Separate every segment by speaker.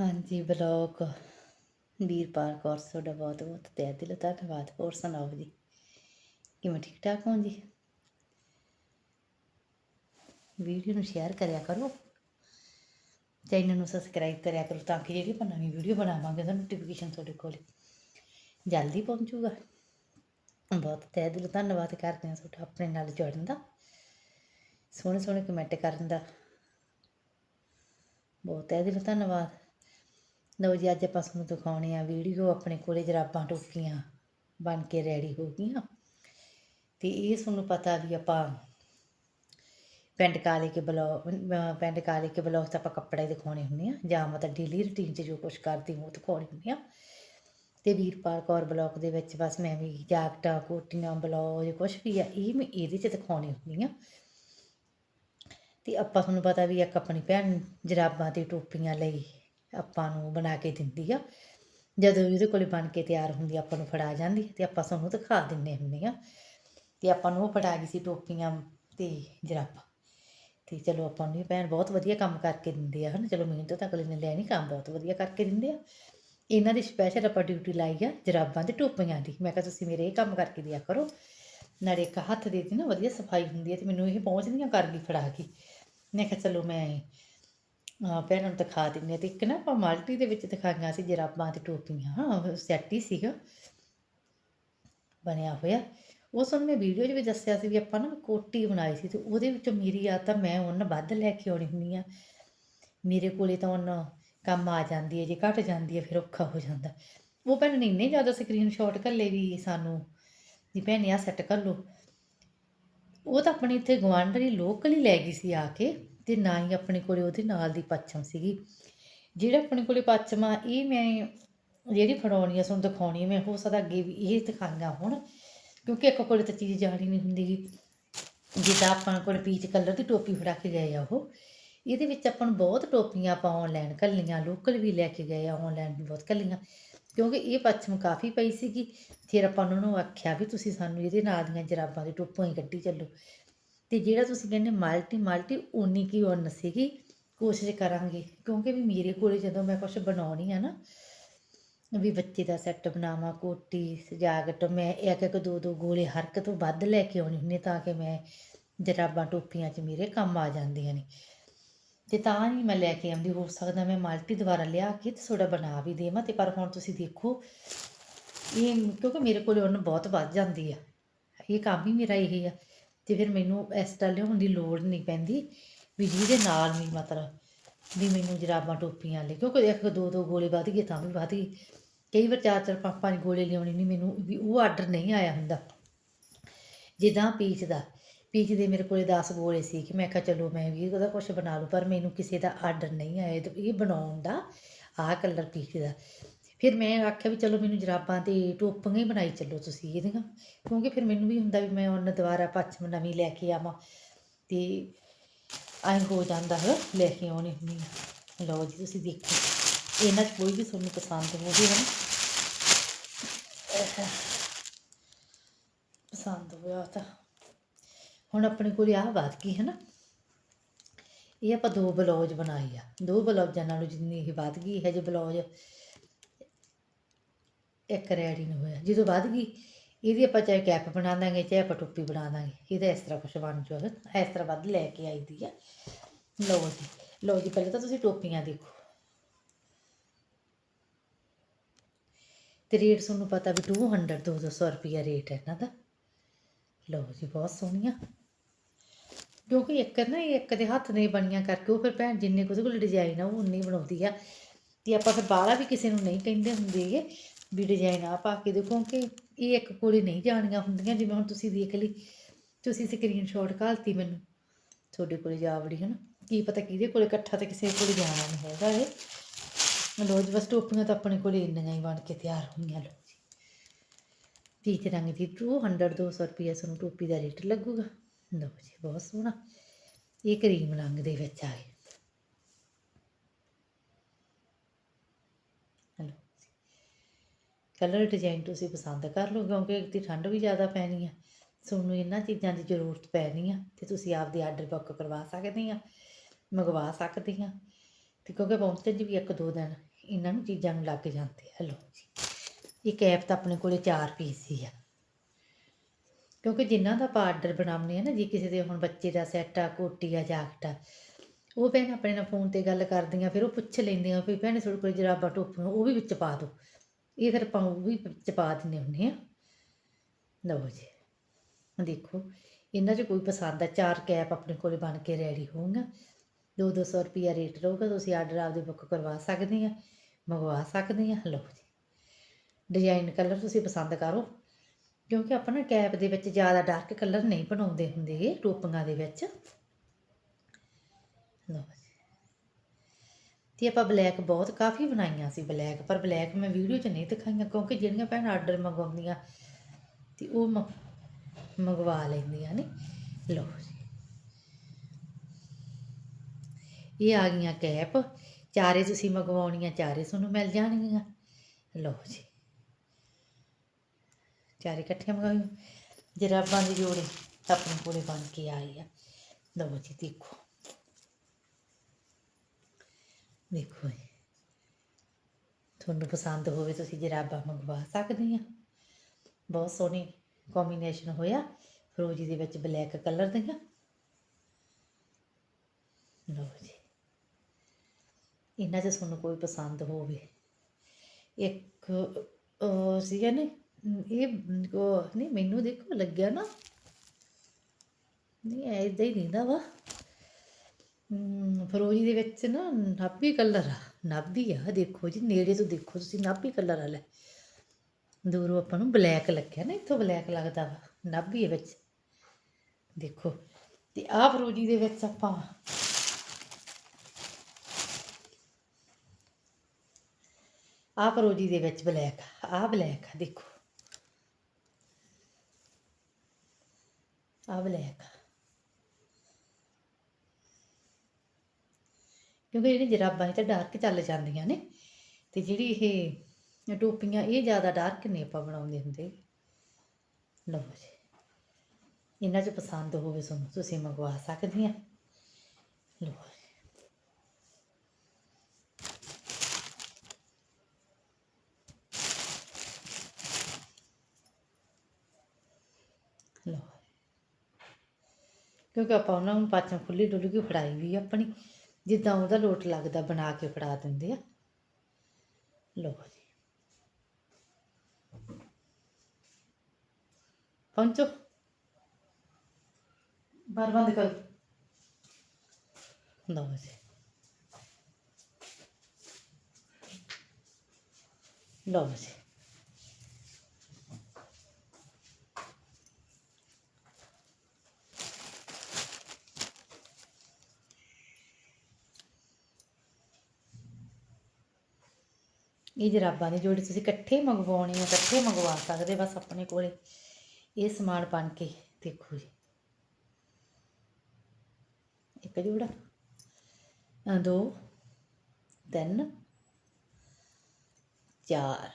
Speaker 1: ਹਾਂਜੀ, ਬਲੌਗ। ਵੀਰਪਾਲ ਕੌਰ, ਤੁਹਾਡਾ ਬਹੁਤ ਬਹੁਤ ਤਹਿ ਦਿਲੋਂ ਧੰਨਵਾਦ। ਹੋਰ ਸੁਣਾਓ ਜੀ? ਕਿਵੇਂ ਠੀਕ ਠਾਕ ਹੋ ਜੀ? ਵੀਡੀਓ ਨੂੰ ਸ਼ੇਅਰ ਕਰਿਆ ਕਰੋ। ਚੈਨਲ ਨੂੰ ਸਬਸਕ੍ਰਾਈਬ ਕਰਿਆ ਕਰੋ ਤਾਂ ਕਿ ਜਿਹੜੀ ਆਪਾਂ ਨਵੀਂ ਵੀਡੀਓ ਬਣਾਵਾਂਗੇ ਤਾਂ ਨੋਟੀਫਿਕੇਸ਼ਨ ਤੁਹਾਡੇ ਕੋਲ ਜਲਦੀ ਪਹੁੰਚੂਗਾ। ਬਹੁਤ ਤਹਿ ਦਿਲੋਂ ਧੰਨਵਾਦ ਕਰਦੇ ਹਾਂ ਤੁਹਾਡਾ ਆਪਣੇ ਨਾਲ ਜੁੜਨ ਦਾ। ਸੋਹਣੇ ਸੋਹਣੇ ਕਮੈਂਟ ਕਰਨ ਦਾ। ਬਹੁਤ ਤਹਿ ਦਿਲੋਂ ਧੰਨਵਾਦ। ਲਓ ਜੀ, ਅੱਜ ਆਪਾਂ ਤੁਹਾਨੂੰ ਦਿਖਾਉਣੇ ਆ ਵੀਡੀਓ ਆਪਣੇ ਕੋਲੇ ਜਰਾਬਾਂ ਟੋਪੀਆਂ ਬਣ ਕੇ ਰੈਡੀ ਹੋ ਗਈਆਂ। ਤੇ ਇਹ ਤੁਹਾਨੂੰ ਪਤਾ ਵੀ ਆਪਾਂ ਪੈਂਟ ਕਾਲੇ ਕੇ ਬਲੌਗ ਪੈਂਟ ਕਾਲੇ ਕੇ ਬਲੌਗ ਤਾਂ ਆਪਾਂ ਕੱਪੜੇ ਦਿਖਾਉਣੇ ਹੁੰਦੇ ਆ, ਜਾਂ ਮਤਲਬ ਡੇਲੀ ਰੁਟੀਨ 'ਚ ਜੋ ਕੁਝ ਕਰਦੀ ਹਾਂ, ਉਹ ਦਿਖਾਉਣੇ ਹੁੰਦੇ ਆ। ਤੇ ਵੀਰਪਾਲ ਕੌਰ ਬਲੌਗ ਦੇ ਵਿੱਚ ਬਸ ਮੈਂ ਵੀ ਜਾਕਟਾਂ, ਕੋਟੀਆਂ, ਬਲੌਜ ਕੁਝ ਵੀ ਆ, ਇਹ ਮੈਂ ਇਹਦੇ 'ਚ ਦਿਖਾਉਣੀ ਹੁੰਦੀ ਆ। ਤੇ ਆਪਾਂ ਤੁਹਾਨੂੰ ਪਤਾ ਵੀ ਇੱਕ ਆਪਣੀ ਭੈਣ ਜਰਾਬਾਂ ਤੇ ਟੋਪੀਆਂ ਲਈ ਆਪਾਂ ਨੂੰ ਬਣਾ ਕੇ ਦਿੰਦੀ ਆ। ਜਦੋਂ ਵੀ ਉਹਦੇ ਕੋਲੇ ਬਣ ਕੇ ਤਿਆਰ ਹੁੰਦੀ ਆਪਾਂ ਨੂੰ ਫੜਾ ਜਾਂਦੀ ਤੇ ਆਪਾਂ ਸਾਨੂੰ ਦਿਖਾ ਦਿੰਨੇ ਹੁੰਦੇ ਆ। ਤੇ ਆਪਾਂ ਨੂੰ ਉਹ ਫੜਾ ਗਈ ਸੀ ਟੋਪੀਆਂ ਤੇ ਜਰਾਬਾਂ। ਤੇ ਚਲੋ ਆਪਾਂ ਨੂੰ ਇਹ ਭੈਣ ਬਹੁਤ ਵਧੀਆ ਕੰਮ ਕਰਕੇ ਦਿੰਦੇ ਆ ਹਨ। ਚਲੋ ਮਿਹਨਤ ਤਾਂ ਅਗਲੇ ਨੇ ਲਿਆ ਨਹੀਂ ਕੰਮ ਬਹੁਤ ਵਧੀਆ ਕਰਕੇ ਦਿੰਦੇ ਆ। ਇਹਨਾਂ ਦੀ ਸਪੈਸ਼ਲ ਆਪਾਂ ਡਿਊਟੀ ਲਾਈ ਆ ਜਰਾਬਾਂ ਤੇ ਟੋਪੀਆਂ ਦੀ। ਮੈਂ ਕਿਹਾ ਤੁਸੀਂ ਮੇਰੇ ਇਹ ਕੰਮ ਕਰਕੇ ਦਿਆ ਕਰੋ। ਨਾਲੇ ਇੱਕ ਹੱਥ ਦੇ ਦੀ ਨਾ ਵਧੀਆ ਸਫ਼ਾਈ ਹੁੰਦੀ ਹੈ ਤੇ ਮੈਨੂੰ ਇਹ ਪਹੁੰਚਦੀਆਂ ਕਰ ਗਈ ਫੜਾ ਕੇ। ਮੈਂ ਕਿਹਾ ਚਲੋ ਮੈਂ ਭੈਣਾਂ ਨੂੰ ਦਿਖਾ ਦਿੰਦੇ ਹਾਂ ਤੇ ਇੱਕ ਨਾ ਆਪਾਂ ਮਲਟੀ ਦੇ ਵਿੱਚ ਦਿਖਾਈਆਂ ਸੀ ਜਰਾਬਾਂ ਤੇ ਟੋਪੀਆਂ, ਹਾਂ ਸੈੱਟ ਹੀ ਸੀਗਾ। ਬਣਿਆ ਹੋਇਆ। ਉਸ ਨੂੰ ਮੈਂ ਵੀਡੀਓ 'ਚ ਵੀ ਦੱਸਿਆ ਸੀ ਵੀ ਆਪਾਂ ਨਾ ਕੋਟੀ ਬਣਾਈ ਸੀ ਤੇ ਉਹਦੇ ਵਿੱਚੋਂ ਮੇਰੀ ਆ ਤਾਂ ਮੈਂ ਉਹਨਾਂ ਵੱਧ ਲੈ ਕੇ ਆਉਣੀ ਹੁੰਦੀ ਆ। ਮੇਰੇ ਕੋਲੇ ਤਾਂ ਉਹਨਾਂ ਕੰਮ ਆ ਜਾਂਦੀ ਹੈ, ਜੇ ਘਟ ਜਾਂਦੀ ਹੈ, ਫਿਰ ਔਖਾ ਹੋ ਜਾਂਦਾ। ਉਹ ਭੈਣ ਨੇ ਇੰਨੇ ਜ਼ਿਆਦਾ ਸਕਰੀਨਸ਼ਾਟ ਕੱਲੇ ਵੀ ਸਾਨੂੰ ਵੀ ਭੈਣੇ ਆ ਸੈੱਟ ਕਰ ਲਓ ਉਹ ਤਾਂ ਆਪਣੇ ਇੱਥੇ ਗਵਾਂਢੀ ਲੋਕਲ ਹੀ ਲੈ ਗਈ ਸੀ ਆ ਕੇ। ਅਤੇ ਨਾ ਹੀ ਆਪਣੇ ਕੋਲ ਉਹਦੇ ਨਾਲ ਦੀ ਪੱਛਮ ਸੀਗੀ। ਜਿਹੜਾ ਆਪਣੇ ਕੋਲ ਪੱਛਮ ਆ, ਇਹ ਮੈਂ ਜਿਹੜੀ ਫੜਾਉਣੀ ਆ, ਤੁਹਾਨੂੰ ਦਿਖਾਉਣੀ ਆ, ਮੈਂ ਹੋ ਸਕਦਾ ਅੱਗੇ ਵੀ ਇਹ ਦਿਖਾਈਆਂ ਹੁਣ, ਕਿਉਂਕਿ ਇੱਕ ਕੋਲ ਤਾਂ ਚੀਜ਼ ਜਾਣੀ ਨਹੀਂ ਹੁੰਦੀ ਜਿੱਦਾਂ ਆਪਾਂ ਕੋਲ ਪੀਚ ਕਲਰ ਦੀ ਟੋਪੀ ਫੜਾ ਕੇ ਗਏ ਆ ਉਹ, ਇਹਦੇ ਵਿੱਚ ਆਪਾਂ ਨੂੰ ਬਹੁਤ ਟੋਪੀਆਂ ਆਪਾਂ ਆਨਲਾਈਨ ਕੱਲੀਆਂ ਲੋਕਲ ਵੀ ਲੈ ਕੇ ਗਏ ਆ ਆਨਲਾਈਨ ਵੀ ਬਹੁਤ ਕੱਲੀਆਂ ਕਿਉਂਕਿ ਇਹ ਪੱਛਮ ਕਾਫੀ ਪਈ ਸੀਗੀ। ਫਿਰ ਆਪਾਂ ਉਹਨਾਂ ਨੂੰ ਆਖਿਆ ਵੀ ਤੁਸੀਂ ਸਾਨੂੰ ਇਹਦੇ ਨਾਲ ਦੀਆਂ ਜਰਾਬਾਂ ਦੀ ਟੋਪਾਂ ਹੀ ਕੱਢੀ ਚੱਲੋ। ਤੇ ਜਿਹੜਾ ਤੁਸੀਂ ਕਹਿੰਦੇ ਮਲਟੀ ਮਲਟੀ ਉਨੀ ਕੀ ਉਨ ਸੀਗੀ। ਕੋਸ਼ਿਸ਼ ਕਰਾਂਗੇ, ਕਿਉਂਕਿ ਵੀ ਮੇਰੇ ਕੋਲੇ ਜਦੋਂ ਮੈਂ ਕੁਝ ਬਣਾਉਣੀ ਆ ਨਾ, ਵੀ ਬੱਚੇ ਦਾ ਸੈੱਟ ਬਣਾਵਾਂ, ਕੋਟੀ, ਸਜਾਵਟ, ਮੈਂ ਇੱਕ ਇੱਕ ਦੋ ਦੋ ਗੋਲੇ ਹਰ ਇੱਕ ਤੋਂ ਵੱਧ ਲੈ ਕੇ ਆਉਣੀ ਹੁੰਦੀ ਤਾਂ ਕਿ ਮੈਂ ਜਰਾਬਾਂ, ਟੋਪੀਆਂ 'ਚ ਮੇਰੇ ਕੰਮ ਆ ਜਾਂਦੀਆਂ ਨੇ। ਤੇ ਤਾਂ ਹੀ ਮੈਂ ਲੈ ਕੇ ਆਉਂਦੀ, ਹੋ ਸਕਦਾ ਮੈਂ ਮਲਟੀ ਦੁਬਾਰਾ ਲਿਆ ਕੇ ਤੇ ਥੋੜਾ ਬਣਾ ਵੀ ਦੇਵਾਂ, ਤੇ ਪਰ ਹੁਣ ਤੁਸੀਂ ਦੇਖੋ, ਇਹ ਕਿਉਂਕਿ ਮੇਰੇ ਕੋਲ ਉਹਨ ਬਹੁਤ ਵੱਧ ਜਾਂਦੀ ਆ। ਇਹ ਕੰਮ ਹੀ ਮੇਰਾ ਇਹ ਆ। ਅਤੇ ਫਿਰ ਮੈਨੂੰ ਇਸ ਤਰ੍ਹਾਂ ਲਿਆਉਣ ਦੀ ਲੋੜ ਨਹੀਂ ਪੈਂਦੀ, ਵੀ ਜਿਹਦੇ ਨਾਲ ਵੀ ਮਤਲਬ ਵੀ ਮੈਨੂੰ ਜਰਾਬਾਂ ਟੋਪੀਆਂ ਲੈ, ਕਿਉਂਕਿ ਇੱਕ ਦੋ ਦੋ ਗੋਲੇ ਵੱਧ ਗਏ ਤਾਂ ਵੀ ਵੱਧ ਗਏ। ਕਈ ਵਾਰ ਚਾਰ ਚਾਰ ਪੰਜ ਪੰਜ ਗੋਲੇ ਲਿਆਉਣੇ ਨਹੀਂ ਮੈਨੂੰ, ਵੀ ਉਹ ਆਰਡਰ ਨਹੀਂ ਆਇਆ ਹੁੰਦਾ। ਜਿੱਦਾਂ ਪੀਚ ਦਾ, ਪੀਚ ਦੇ ਮੇਰੇ ਕੋਲੇ 10 ਗੋਲੇ ਸੀ ਕਿ ਮੈਂ ਕਿਹਾ ਚਲੋ ਮੈਂ ਵੀ ਉਹਦਾ ਕੁਝ ਬਣਾ ਲੂ ਪਰ ਮੈਨੂੰ ਕਿਸੇ ਦਾ ਆਰਡਰ ਨਹੀਂ ਆਇਆ, ਇਹ ਬਣਾਉਣ ਦਾ ਆਹ ਕਲਰ ਪੀਚ ਦਾ। ਫਿਰ ਮੈਂ ਆਖਿਆ ਵੀ ਚਲੋ ਮੈਨੂੰ ਜਰਾਬਾਂ ਤੇ ਟੋਪੀਆਂ ਹੀ ਬਣਾਈ ਚੱਲੋ ਤੁਸੀਂ ਇਹਦੀਆਂ। ਕਿਉਂਕਿ ਫਿਰ ਮੈਨੂੰ ਵੀ ਹੁੰਦਾ ਵੀ ਮੈਂ ਉਹਨਾਂ ਦੁਬਾਰਾ ਪੱਛਮ ਨਵੀਂ ਲੈ ਕੇ ਆਵਾਂ। ਤੇ ਐਂ ਹੋ ਜਾਂਦਾ ਹੈ, ਲੈ ਕੇ ਆਉਣੀ ਹੁੰਦੀ ਆ। ਲਓ ਜੀ, ਤੁਸੀਂ ਦੇਖੋ। ਇਹਨਾਂ 'ਚ ਕੋਈ ਵੀ ਤੁਹਾਨੂੰ ਪਸੰਦ ਹੋਵੇ ਨਾ। ਪਸੰਦ ਹੋਇਆ ਤਾਂ। ਹੁਣ ਆਪਣੇ ਕੋਲ ਆਹ ਬਾਤ ਕੀ ਹੈ ਨਾ? ਇਹ ਆਪਾਂ ਦੋ ਬਲੌਜ ਬਣਾਏ ਆ। ਦੋ ਬਲੌਜਾਂ ਨਾਲੋਂ ਜਿੰਨੀ ਇਹ ਵੱਧ ਗਈ ਹੈ ਜੇ ਬਲੌਜ ਇੱਕ ਰੈਡੀ ਨੂੰ ਹੋਇਆ। ਜਦੋਂ ਵੱਧ ਗਈ, ਇਹਦੀ ਆਪਾਂ ਚਾਹੇ ਕੈਪ ਬਣਾ ਦਾਂਗੇ, ਚਾਹੇ ਆਪਾਂ ਟੋਪੀ ਬਣਾ ਦਾਂਗੇ, ਇਹਦਾ ਇਸ ਤਰ੍ਹਾਂ ਕੁਛ ਬਣ ਜਾਵੇ ਇਸ ਤਰ੍ਹਾਂ ਵੱਧ ਲੈ ਕੇ ਆਈ ਦੀ ਆ। ਲਓ ਜੀ ਲਓ ਜੀ, ਪਹਿਲਾਂ ਤਾਂ ਤੁਸੀਂ ਟੋਪੀਆਂ ਦੇਖੋ। ਤੇ ਰੇਟ ਤੁਹਾਨੂੰ ਪਤਾ ਵੀ 200 200 ਰੁਪਿਆ ਰੇਟ ਹੈ ਇਹਨਾਂ ਦਾ। ਲਓ ਜੀ, ਬਹੁਤ ਸੋਹਣੀਆਂ। ਕਿਉਂਕਿ ਇੱਕ ਨਾ, ਇੱਕ ਦੇ ਹੱਥ ਨੇ ਬਣੀਆਂ ਕਰਕੇ ਉਹ ਫਿਰ ਭੈਣ ਜਿੰਨੇ ਉਹਦੇ ਕੋਲ ਡਿਜ਼ਾਈਨ ਆ, ਉਹ ਉਨੀ ਬਣਾਉਂਦੀ ਆ। ਤੇ ਆਪਾਂ ਫਿਰ ਬਾਹਲਾ ਵੀ ਕਿਸੇ ਨੂੰ ਨਹੀਂ ਕਹਿੰਦੇ ਹੁੰਦੇਗੇ ਵੀ ਡਿਜ਼ਾਈਨ ਆ ਪਾ ਕੇ ਦੇਖੋ ਕਿ ਇਹ ਇੱਕ ਕੋਲੇ ਨਹੀਂ ਜਾਣੀਆਂ ਹੁੰਦੀਆਂ, ਜਿਵੇਂ ਹੁਣ ਤੁਸੀਂ ਦੇਖ ਲਈ, ਤੁਸੀਂ ਸਕਰੀਨਸ਼ਾਟ ਘਾਲਤੀ ਮੈਨੂੰ। ਤੁਹਾਡੇ ਕੋਲੇ ਜਾ ਵੜੀ ਹੈ ਨਾ ਕੀ ਪਤਾ ਕਿਹਦੇ ਕੋਲੇ, ਇਕੱਠਾ ਤਾਂ ਕਿਸੇ ਕੋਲੇ ਜਾਣਾ ਨਹੀਂ ਹੈਗਾ ਇਹ। ਲੋ ਜੀ, ਬਸ ਟੋਪੀਆਂ ਤਾਂ ਆਪਣੇ ਕੋਲੇ ਇੰਨੀਆਂ ਹੀ ਬਣ ਕੇ ਤਿਆਰ ਹੋਈਆਂ ਲੋ ਜੀ। ਪੀਚ ਰੰਗ ਦੀ 200 200 ਰੁਪਏ ਸਾਨੂੰ ਟੋਪੀ ਦਾ ਰੇਟ ਲੱਗੂਗਾ। ਲੋ ਜੀ, ਬਹੁਤ ਸੋਹਣਾ। ਇਹ ਕਰੀਮ ਰੰਗ ਦੇ ਵਿੱਚ ਆ ਗਏ ਕਲਰ ਡਿਜ਼ਾਈਨ ਤੁਸੀਂ ਪਸੰਦ ਕਰ ਲਓ, ਕਿਉਂਕਿ ਇੱਕ ਦੀ ਠੰਡ ਵੀ ਜ਼ਿਆਦਾ ਪੈਣੀ ਆ। ਤੁਹਾਨੂੰ ਇਹਨਾਂ ਚੀਜ਼ਾਂ ਦੀ ਜ਼ਰੂਰਤ ਪੈਣੀ ਆ ਤੇ ਤੁਸੀਂ ਆਪਦੇ ਆਰਡਰ ਬੁੱਕ ਕਰਵਾ ਸਕਦੇ ਆ, ਮੰਗਵਾ ਸਕਦੇ ਆ। ਤੇ ਕਿਉਂਕਿ ਪਹੁੰਚਣ 'ਚ ਵੀ ਇੱਕ ਦੋ ਦਿਨ ਇਹਨਾਂ ਨੂੰ ਚੀਜ਼ਾਂ ਨੂੰ ਲੱਗ ਜਾਂਦੇ ਆ। ਲਓ ਜੀ ਇਹ ਕੈਪ ਤਾਂ ਆਪਣੇ ਕੋਲੇ 4 ਪੀਸ ਹੀ ਆ। ਕਿਉਂਕਿ ਜਿਨ੍ਹਾਂ ਦਾ ਆਪਾਂ ਆਰਡਰ ਬਣਾਉਂਦੇ ਆ ਨਾ, ਜੀ ਕਿਸੇ ਦੇ ਹੁਣ ਬੱਚੇ ਦਾ ਸੈੱਟ ਆ, ਕੋਟੀ ਆ, ਜਾਕਟ ਆ, ਉਹ ਭੈਣ ਆਪਣੇ ਨਾਲ ਫੋਨ ਤੇ ਗੱਲ ਕਰਦੀਆਂ, ਫਿਰ ਉਹ ਪੁੱਛ ਲੈਂਦੀਆਂ ਵੀ ਭੈਣੇ ਤੁਹਾਡੇ ਕੋਲ ਜਰਾਬਾਂ, ਟੋਪੀਆਂ, ਉਹ ਵੀ ਵਿੱਚ ਪਾ ਦਿਓ ਇਹ ਫਿਰ ਆਪਾਂ ਉਹ ਵੀ ਚਪਾ ਦਿੰਦੇ ਹੁੰਦੇ ਆ ਲਓ ਜੀ। ਦੇਖੋ, ਇਹਨਾਂ 'ਚ ਕੋਈ ਪਸੰਦ ਆ, ਚਾਰ ਕੈਪ ਆਪਣੇ ਕੋਲੇ ਬਣ ਕੇ ਰੈਡੀ ਹੋਊਗਾ ਦੋ ਦੋ ਸੌ ਰੁਪਿਆ ਰੇਟ ਰਹੂਗਾ, ਤੁਸੀਂ ਆਰਡਰ ਆਪਦੇ ਬੁੱਕ ਕਰਵਾ ਸਕਦੇ ਆ, ਮੰਗਵਾ ਸਕਦੇ ਆ। ਲਓ ਜੀ। ਡਿਜ਼ਾਈਨ ਕਲਰ ਤੁਸੀਂ ਪਸੰਦ ਕਰੋ, ਕਿਉਂਕਿ ਆਪਾਂ ਨਾ ਕੈਪ ਦੇ ਵਿੱਚ ਜ਼ਿਆਦਾ ਡਾਰਕ ਕਲਰ ਨਹੀਂ ਬਣਾਉਂਦੇ ਹੁੰਦੇ ਗੇ ਟੋਪੀਆਂ ਦੇ ਵਿੱਚ। ਲਓ ਜੀ। ਤੇ ਆਪਾਂ ਬਲੈਕ ਬਹੁਤ ਕਾਫੀ ਬਣਾਈਆਂ ਸੀ ਬਲੈਕ ਪਰ ਬਲੈਕ ਮੈਂ ਵੀਡੀਓ 'ਚ ਨਹੀਂ ਦਿਖਾਈਆਂ ਕਿਉਂਕਿ ਜਿਹੜੀਆਂ ਭੈਣ ਆਰਡਰ ਮੰਗਵਾਉਂਦੀਆਂ ਤੇ ਉਹ ਮ- ਮੰਗਵਾ ਲੈਂਦੀਆਂ ਨੇ। ਲਓ ਜੀ। ਇਹ ਆ ਗਈਆਂ ਕੈਪ। ਚਾਰੇ ਤੁਸੀਂ ਮੰਗਵਾਉਣੀਆਂ, ਚਾਰੇ ਤੁਹਾਨੂੰ ਮਿਲ ਜਾਣਗੀਆਂ। ਲਓ ਜੀ। ਚਾਰੇ ਇਕੱਠੀਆਂ ਮੰਗਾਈਆਂ ਜਰਾਬਾਂ ਦੀ ਜੋੜੀ ਆਪਣੇ ਕੋਲੇ ਬਣ ਕੇ ਆਈ ਆ। ਲਓ ਜੀ, ਦੇਖੋ। ਦੇਖੋ ਜੀ। ਤੁਹਾਨੂੰ ਪਸੰਦ ਹੋਵੇ ਤੁਸੀਂ ਜਰਾਬਾਂ ਮੰਗਵਾ ਸਕਦੇ ਆ। ਬਹੁਤ ਸੋਹਣੀ ਕੰਬੀਨੇਸ਼ਨ ਹੋਇਆ। ਫਰੋਜੀ ਦੇ ਵਿੱਚ ਬਲੈਕ ਕਲਰ ਦੀਆਂ। ਲਓ ਜੀ। ਇਹਨਾਂ 'ਚ ਤੁਹਾਨੂੰ ਕੋਈ ਪਸੰਦ ਹੋਵੇ। ਇੱਕ ਅਹ, ਸੀਗਾ ਨੇ ਇਹ ਨਹੀਂ ਮੈਨੂੰ ਦੇਖੋ ਲੱਗਿਆ ਨਾ। ਨਹੀਂ ਐਦਾਂ ਹੀ ਦਿੰਦਾ ਵਾ। ਫਰੋਜੀ ਦੇ ਵਿੱਚ ਨਾ ਨਾਭੀ ਕਲਰ ਆ। ਨਾਭੀ ਆ, ਦੇਖੋ ਜੀ, ਨੇੜੇ ਤੋਂ ਦੇਖੋ ਤੁਸੀਂ, ਨਾਭੀ ਕਲਰ ਆ ਲੈ ਦੂਰੋਂ ਆਪਾਂ ਨੂੰ ਬਲੈਕ ਲੱਗਿਆ ਨਾ, ਇੱਥੋਂ ਬਲੈਕ ਲੱਗਦਾ ਵਾ, ਨਾਭੀ ਦੇ ਵਿੱਚ। ਦੇਖੋ, ਤੇ ਆਹ ਫਰੋਜੀ ਦੇ ਵਿੱਚ ਆਪਾਂ ਆਹ ਫਰੋਜੀ ਦੇ ਵਿੱਚ ਬਲੈਕ ਆਹ ਬਲੈਕ ਆ, ਦੇਖੋ। ਆਹ ਬਲੈਕ ਕਿਉਂਕਿ ਜਿਹੜੀ ਜਰਾਬਾਂ ਇਹ ਤਾਂ ਡਾਰਕ ਚੱਲ ਜਾਂਦੀਆਂ ਨੇ ਤੇ ਜਿਹੜੀ ਇਹ ਟੋਪੀਆਂ ਇਹ ਜ਼ਿਆਦਾ ਡਾਰਕ ਨਹੀਂ ਆਪਾਂ ਬਣਾਉਂਦੇ ਹੁੰਦੇ। ਲਓ ਜੀ, ਇਹਨਾਂ 'ਚ ਪਸੰਦ ਹੋਵੇ ਤੁਹਾਨੂੰ ਤੁਸੀਂ ਮੰਗਵਾ ਸਕਦੇ ਆ। ਲਓ ਲਓ ਕਿਉਂਕਿ ਆਪਾਂ ਉਹਨਾਂ ਨੂੰ ਪਾਚਨ ਖੁੱਲੀ ਡੁੱਲੀ ਕੇ ਫੜਾਈ ਵੀ ਆਪਣੀ। ਜਿੱਦਾਂ ਉਹਦਾ ਲੋਟ ਲੱਗਦਾ ਬਣਾ ਕੇ ਫੜਾ ਦਿੰਦੇ ਆ। ਲਓ ਜੀ। ਪਹੁੰਚੋ। ਬਾਰ ਬੰਦ ਕਰੋ। ਲਓ ਜੀ। ਲਓ ਜੀ। ਇਹ ਜਰਾਬਾਂ ਦੀ ਜੋੜੀ ਤੁਸੀਂ ਇਕੱਠੇ ਮੰਗਵਾਉਣੀ ਆ ਇਕੱਠੇ ਮੰਗਵਾ ਸਕਦੇ ਬਸ ਆਪਣੇ ਕੋਲੇ ਇਹ ਸਮਾਨ ਬਣ ਕੇ ਦੇਖੋ ਜੀ। ਇੱਕ ਜੋੜਾ। ਦੋ ਤਿੰਨ ਚਾਰ।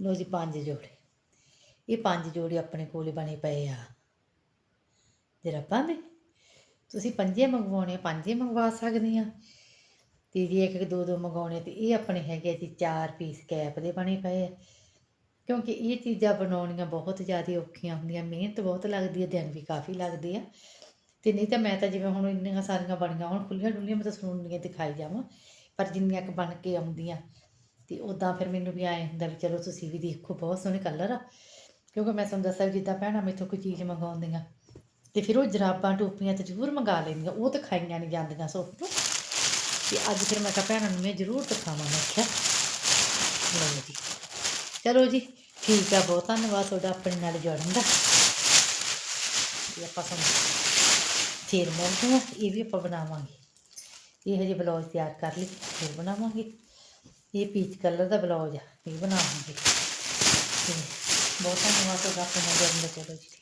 Speaker 1: ਲੋ ਜੀ ਪੰਜ ਜੋੜੇ। ਇਹ ਪੰਜ ਜੋੜੇ ਆਪਣੇ ਕੋਲੇ ਬਣੇ ਪਏ ਆ। ਜਰਾਬਾਂ ਦੇ। ਤੁਸੀਂ ਪੰਜੇ ਮੰਗਵਾਉਣੇ ਆ, ਪੰਜੇ ਮੰਗਵਾ ਸਕਦੇ ਆ। ਤੇ ਜੀ ਇੱਕ ਇੱਕ ਦੋ ਦੋ ਮੰਗਾਉਣੇ ਤੇ ਇਹ ਆਪਣੇ ਹੈਗੇ ਆ ਜੀ, ਚਾਰ ਪੀਸ ਕੈਪ ਦੇ ਬਣੇ ਪਏ ਆ। ਕਿਉਂਕਿ ਇਹ ਚੀਜ਼ਾਂ ਬਣਾਉਣੀਆਂ ਬਹੁਤ ਜ਼ਿਆਦਾ ਔਖੀਆਂ ਹੁੰਦੀਆਂ, ਮਿਹਨਤ ਬਹੁਤ ਲੱਗਦੀ ਹੈ ਦਿਨ ਵੀ ਕਾਫੀ ਲੱਗਦੇ ਆ। ਤੇ ਨਹੀਂ ਤਾਂ ਮੈਂ ਤਾਂ ਜਿਵੇਂ ਹੁਣ ਇੰਨੀਆਂ ਸਾਰੀਆਂ ਬਣੀਆਂ, ਹੁਣ ਖੁੱਲੀਆਂ ਡੁੱਲੀਆਂ ਮੈਂ ਤਾਂ ਤੁਹਾਨੂੰ ਨਹੀਂ ਦਿਖਾਈ ਜਾਵਾਂ, ਪਰ ਜਿੰਨੀਆਂ ਕੁ ਬਣ ਕੇ ਆਉਂਦੀਆਂ। ਤੇ ਉਦਾਂ ਫਿਰ ਮੈਨੂੰ ਵੀ ਆਏ ਹੁੰਦਾ ਵੀ ਚਲੋ ਤੁਸੀਂ ਵੀ ਦੇਖੋ, ਬਹੁਤ ਸੋਹਣੇ ਕਲਰ ਆ। ਕਿਉਂਕਿ ਮੈਂ ਤੁਹਾਨੂੰ ਦੱਸਿਆ ਵੀ ਜਿੱਦਾਂ ਭੈਣਾਂ ਮੈਥੋਂ ਕੋਈ ਚੀਜ਼ ਮੰਗਾਉਂਦੀਆਂ, ਤੇ ਫਿਰ ਉਹ ਜਰਾਬਾਂ, ਟੋਪੀਆਂ ਤੇ ਜ਼ਰੂਰ ਮੰਗਾ ਲੈਂਦੀਆਂ, ਉਹ ਤਾਂ ਖਾਈਆਂ ਨਹੀਂ ਜਾਂਦੀਆਂ ਸੋਫ ਤੋਂ ਤੇ ਅੱਜ ਫਿਰ ਮੈਂ ਕਿਹਾ ਭੈਣਾਂ ਨੂੰ ਮੈਂ ਜ਼ਰੂਰ ਦਿਖਾਵਾਂ ਮੈਂ ਕਿਹਾ ਲਓ ਜੀ ਚਲੋ ਜੀ ਠੀਕ ਆ ਬਹੁਤ ਧੰਨਵਾਦ ਤੁਹਾਡਾ ਆਪਣੇ ਨਾਲ ਜੁੜਨ ਦਾ ਤੇ ਆਪਾਂ ਤੁਹਾਨੂੰ ਫੇਰ ਮਿਲਦੇ ਹਾਂ ਇਹ ਵੀ ਆਪਾਂ ਬਣਾਵਾਂਗੇ ਇਹ ਹਜੇ ਬਲੌਜ ਤਿਆਰ ਕਰ ਲਈ ਫਿਰ ਬਣਾਵਾਂਗੇ ਇਹ ਪੀਚ ਕਲਰ ਦਾ ਬਲੌਜ ਆ ਇਹ ਬਣਾਵਾਂਗੇ ਤੇ ਬਹੁਤ ਧੰਨਵਾਦ ਤੁਹਾਡਾ ਆਪਣੇ ਨਾਲ ਜੁੜਨ ਦਾ ਚਲੋ ਜੀ